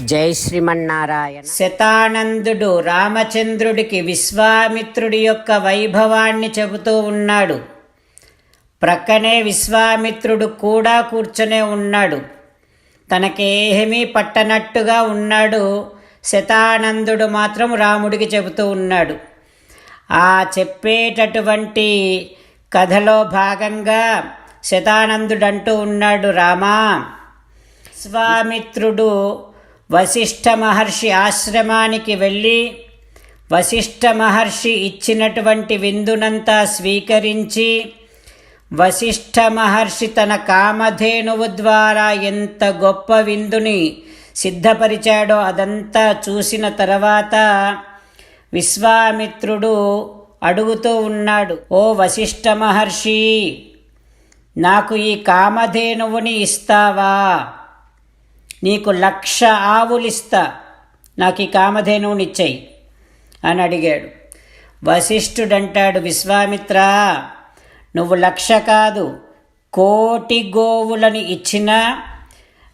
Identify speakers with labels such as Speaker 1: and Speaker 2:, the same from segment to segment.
Speaker 1: జై శ్రీమన్నారాయణ.
Speaker 2: శతానందుడు రామచంద్రుడికి విశ్వామిత్రుడి యొక్క వైభవాన్ని చెబుతూ ఉన్నాడు. ప్రక్కనే విశ్వామిత్రుడు కూడా కూర్చొనే ఉన్నాడు. తనకేమీ పట్టనట్టుగా ఉన్నాడు శతానందుడు మాత్రం రాముడికి చెబుతూ ఉన్నాడు. ఆ చెప్పేటటువంటి కథలో భాగంగా శతానందుడు అంటూ ఉన్నాడు రామా విశ్వామిత్రుడు వశిష్ఠ మహర్షి ఆశ్రమానికి వెళ్ళి వశిష్ఠ మహర్షి ఇచ్చినటువంటి విందునంతా స్వీకరించి వశిష్ఠ మహర్షి తన కామధేనువు ద్వారా ఎంత గొప్ప విందుని సిద్ధపరిచాడో అదంతా చూసిన తర్వాత విశ్వామిత్రుడు అడుగుతూ ఉన్నాడు ఓ వశిష్ఠ మహర్షి నాకు ఈ కామధేనువుని ఇస్తావా? నీకు లక్ష ఆవులిస్తా. నాకు ఈ కామధేనువునిచ్చాయి అని అడిగాడు. వశిష్ఠుడంటాడు విశ్వామిత్ర నువ్వు లక్ష కాదు కోటి గోవులని ఇచ్చినా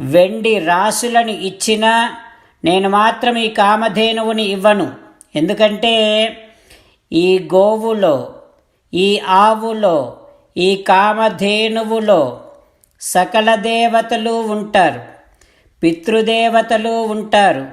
Speaker 2: వెండి రాసులను ఇచ్చినా నేను మాత్రం ఈ కామధేనువుని ఇవ్వను. ఎందుకంటే ఈ గోవులో ఈ ఆవులో ఈ కామధేనువులో సకల దేవతలు ఉంటారు. పితృదేవతలు ఉంటారు.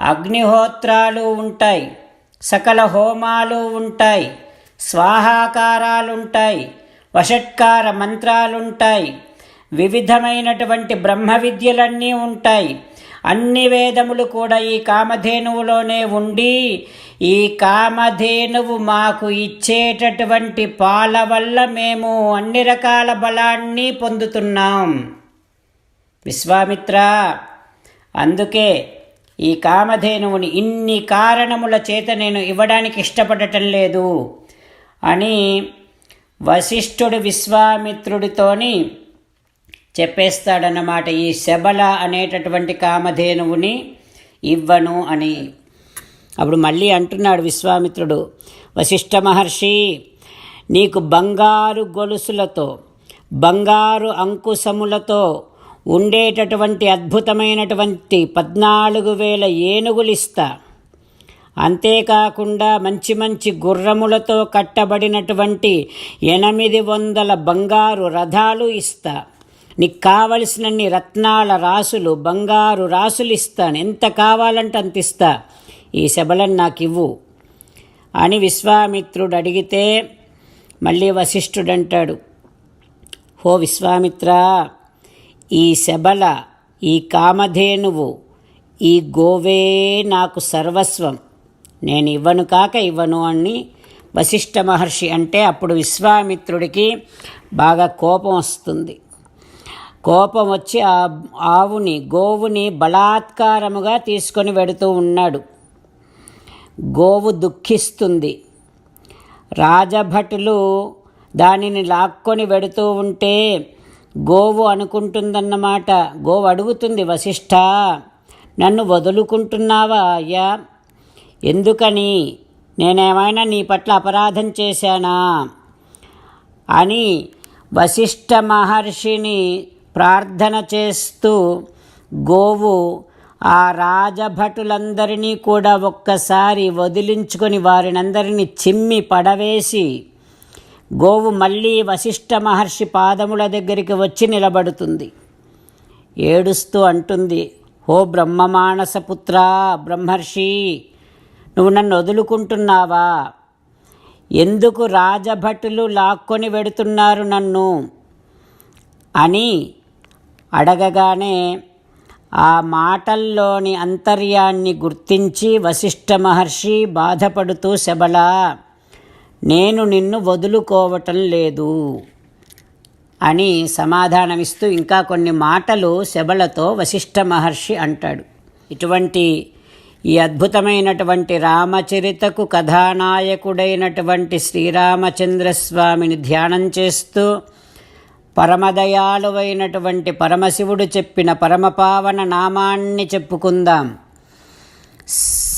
Speaker 2: అగ్నిహోత్రాలు ఉంటాయి. సకల హోమాలు ఉంటాయి. స్వాహాకారాలుంటాయి. వషట్కార మంత్రాలుంటాయి. వివిధమైనటువంటి బ్రహ్మ విద్యలన్నీ ఉంటాయి. అన్ని వేదములు కూడా ఈ కామధేనువులోనే ఉండి ఈ కామధేనువు మాకు ఇచ్చేటటువంటి పాల వల్ల మేము అన్ని రకాల బలాన్ని పొందుతున్నాం. విశ్వామిత్ర! అందుకే ఈ కామధేనువుని ఇన్ని కారణముల చేత నేను ఇవ్వడానికి ఇష్టపడటం లేదు అని వశిష్ఠుడు విశ్వామిత్రుడితోని చెప్పేస్తాడన్నమాట. ఈ శబల అనేటటువంటి కామధేనువుని ఇవ్వను అని. అప్పుడు మళ్ళీ అంటున్నాడు విశ్వామిత్రుడు వశిష్ఠ మహర్షి నీకు బంగారు గొలుసులతో బంగారు అంకుశములతో ఉండేటటువంటి అద్భుతమైనటువంటి పద్నాలుగు వేల ఏనుగులిస్తా. అంతేకాకుండా మంచి మంచి గుర్రములతో కట్టబడినటువంటి ఎనిమిది వందల బంగారు రథాలు ఇస్తా. నీకు కావలసినన్ని రత్నాల రాసులు బంగారు రాసులు ఇస్తాను ఎంత కావాలంటే అంత ఇస్తా. ఈ శబలను నాకు ఇవ్వు అని విశ్వామిత్రుడు అడిగితే మళ్ళీ వశిష్ఠుడు అంటాడు హో విశ్వామిత్ర ఈ శబల ఈ కామధేనువు ఈ గోవే నాకు సర్వస్వం. నేను ఇవ్వను కాక ఇవ్వను అని వశిష్ఠ మహర్షి అంటే అప్పుడు విశ్వామిత్రుడికి బాగా కోపం వస్తుంది. కోపం వచ్చి ఆ ఆవుని గోవుని బలాత్కారముగా తీసుకొని వెడుతూ ఉన్నాడు. గోవు దుఃఖిస్తుంది. రాజభటులు దానిని లాక్కొని వెడుతూ ఉంటే గోవు అనుకుంటుందన్నమాట. గోవు అడుగుతుంది వశిష్ఠ నన్ను వదులుకుంటున్నావా అయ్యా? ఎందుకని? నేనేమైనా నీ పట్ల అపరాధం చేశానా? అని వశిష్ఠ మహర్షిని ప్రార్థన చేస్తూ గోవు ఆ రాజభటులందరినీ కూడా ఒక్కసారి వదిలించుకొని వారినందరినీ చిమ్మి పడవేసి గోవు మళ్ళీ వశిష్ఠ మహర్షి పాదముల దగ్గరికి వచ్చి నిలబడుతుంది. ఏడుస్తూ అంటుంది ఓ బ్రహ్మమానసపుత్ర బ్రహ్మర్షి నువ్వు నన్ను వదులుకుంటున్నావా? ఎందుకు రాజభటులు లాక్కొని వెడుతున్నారు నన్ను? అని అడగగానే ఆ మాటల్లోని అంతర్యాన్ని గుర్తించి వశిష్ఠ మహర్షి బాధపడుతూ శబలా నేను నిన్ను వదులుకోవటం లేదు అని సమాధానమిస్తూ ఇంకా కొన్ని మాటలు శబలతో వశిష్ఠ మహర్షి అంటాడు. ఇటువంటి ఈ అద్భుతమైనటువంటి రామచరితకు కథానాయకుడైనటువంటి శ్రీరామచంద్రస్వామిని ధ్యానం చేస్తూ పరమదయాలువైనటువంటి పరమశివుడు చెప్పిన పరమపావన నామాన్ని చెప్పుకుందాం.